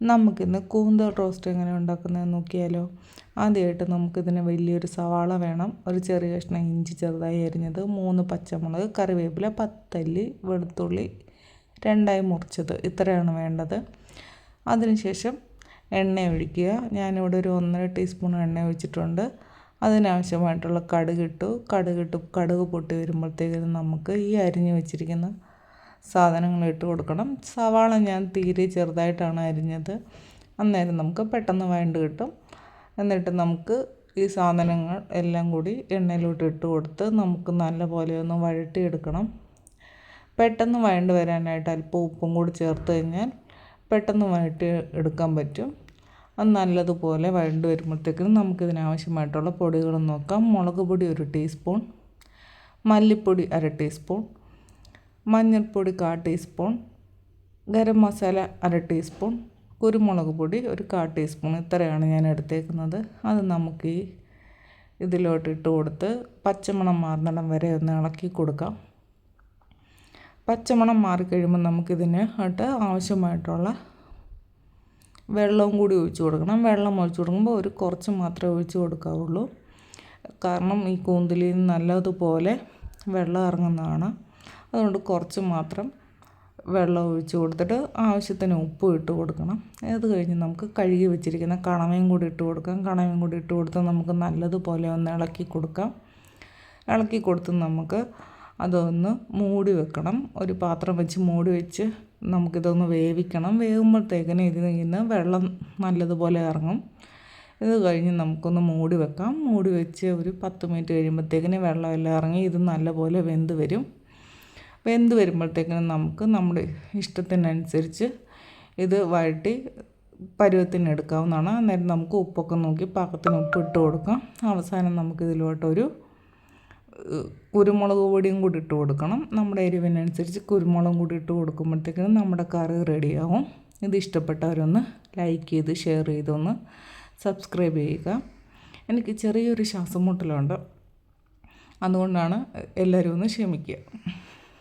നമുക്കിന്ന് കൂന്തൽ റോസ്റ്റ് എങ്ങനെ ഉണ്ടാക്കുന്നതെന്ന് നോക്കിയാലോ? ആദ്യമായിട്ട് നമുക്കിതിന് വലിയൊരു സവാള വേണം. ഒരു ചെറിയ കഷ്ണം ഇഞ്ചി ചെറുതായി അരിഞ്ഞത് മൂന്ന് പച്ചമുളക് കറിവേപ്പില പത്തല്ലി വെളുത്തുള്ളി രണ്ടായി മുറിച്ചത്. ഇത്രയാണ് വേണ്ടത്. അതിനുശേഷം എണ്ണ ഒഴിക്കുക. ഞാനിവിടെ ഒരു ഒന്നര ടീസ്പൂൺ എണ്ണ ഒഴിച്ചിട്ടുണ്ട്. അതിനാവശ്യമായിട്ടുള്ള കടുകിട്ടു കടുകിട്ട് കടുക് പൊട്ടി വരുമ്പോഴത്തേക്കും നമുക്ക് ഈ അരിഞ്ഞു വെച്ചിരിക്കുന്ന സാധനങ്ങൾ ഇട്ട് കൊടുക്കണം. സവാള ഞാൻ തീരെ ചെറുതായിട്ടാണ് അരിഞ്ഞത്. അന്നേരം നമുക്ക് പെട്ടെന്ന് വഴണ്ട് കിട്ടും. എന്നിട്ട് നമുക്ക് ഈ സാധനങ്ങൾ എല്ലാം കൂടി എണ്ണയിലോട്ട് ഇട്ട് കൊടുത്ത് നമുക്ക് നല്ലപോലെ ഒന്ന് വഴട്ടിയെടുക്കണം പെട്ടെന്ന് വഴണ്ട് വരാനായിട്ട് അല്പം ഉപ്പും കൂടി ചേർത്ത് കഴിഞ്ഞാൽ പെട്ടെന്ന് വഴട്ടി എടുക്കാൻ പറ്റും. അത് നല്ലതുപോലെ വഴണ്ട് വരുമ്പോഴത്തേക്കും നമുക്കിതിനാവശ്യമായിട്ടുള്ള പൊടികൾ നോക്കാം. മുളക് പൊടി ഒരു ടീസ്പൂൺ. മല്ലിപ്പൊടി അര ടീസ്പൂൺ. മഞ്ഞൾപ്പൊടി കാ ടീസ്പൂൺ ഗരം മസാല അര ടീസ്പൂൺ കുരുമുളക് പൊടി ഒരു കാ ടീസ്പൂൺ ഇത്രയാണ് ഞാൻ എടുത്തേക്കുന്നത്. അത് നമുക്ക് ഈ ഇതിലോട്ട് ഇട്ട് കൊടുത്ത് പച്ചമണം മാറുന്നിടം വരെ ഒന്ന് ഇളക്കി കൊടുക്കാം. പച്ചമണം മാറിക്കഴിയുമ്പോൾ നമുക്കിതിന് ആയിട്ട് ആവശ്യമായിട്ടുള്ള വെള്ളവും കൂടി ഒഴിച്ചു കൊടുക്കണം. വെള്ളം ഒഴിച്ചു കൊടുക്കുമ്പോൾ ഒരു കുറച്ച് മാത്രമേ ഒഴിച്ച് കൊടുക്കാവുള്ളൂ. കാരണം ഈ കൂന്തലിൽ നല്ലതുപോലെ വെള്ളം ഇറങ്ങുന്നതാണ്. അതുകൊണ്ട് കുറച്ച് മാത്രം വെള്ളം ഒഴിച്ച് കൊടുത്തിട്ട് ആവശ്യത്തിന് ഉപ്പ് ഇട്ട് കൊടുക്കണം. അത് കഴിഞ്ഞ് നമുക്ക് കഴുകി വെച്ചിരിക്കുന്ന കണവയും കൂടി ഇട്ട് കൊടുക്കാം. കണവയും കൂടി ഇട്ട് കൊടുത്ത് നമുക്ക് നല്ലതുപോലെ ഒന്ന് ഇളക്കി കൊടുക്കാം. ഇളക്കി കൊടുത്ത് നമുക്ക് അതൊന്ന് മൂടി വെക്കണം. ഒരു പാത്രം വെച്ച് മൂടി വെച്ച് നമുക്കിതൊന്ന് വേവിക്കണം. വേകുമ്പോഴത്തേക്കിന് ഇതിൽ നിന്ന് വെള്ളം നല്ലതുപോലെ ഇറങ്ങും. ഇത് കഴിഞ്ഞ് നമുക്കൊന്ന് മൂടി വെക്കാം. മൂടി വെച്ച് ഒരു പത്ത് മിനിറ്റ് കഴിയുമ്പോഴത്തേക്കിന് വെള്ളമെല്ലാം ഇറങ്ങി ഇത് നല്ലപോലെ വെന്ത് വരും. വെന്ത് വരുമ്പോഴത്തേക്കിനും നമുക്ക് നമ്മുടെ ഇഷ്ടത്തിനനുസരിച്ച് ഇത് വഴറ്റി പരുവത്തിന് എടുക്കാവുന്നതാണ്. അന്നേരം നമുക്ക് ഉപ്പൊക്കെ നോക്കി പാകത്തിന് ഉപ്പ് ഇട്ട് കൊടുക്കാം. അവസാനം നമുക്കിതിലോട്ടൊരു കുരുമുളക് പൊടിയും കൂടി ഇട്ട് കൊടുക്കണം. നമ്മുടെ എരിവിനനുസരിച്ച് കുരുമുളകും കൂടി ഇട്ട് കൊടുക്കുമ്പോഴത്തേക്കും നമ്മുടെ കറി റെഡിയാവും. ഇത് ഇഷ്ടപ്പെട്ടവരൊന്ന് ലൈക്ക് ചെയ്ത് ഷെയർ ചെയ്തൊന്ന് സബ്സ്ക്രൈബ് ചെയ്യുക. എനിക്ക് ചെറിയൊരു ശ്വാസം മുട്ടലുണ്ട് അതുകൊണ്ടാണ് എല്ലാവരും ഒന്ന് ക്ഷമിക്കുക.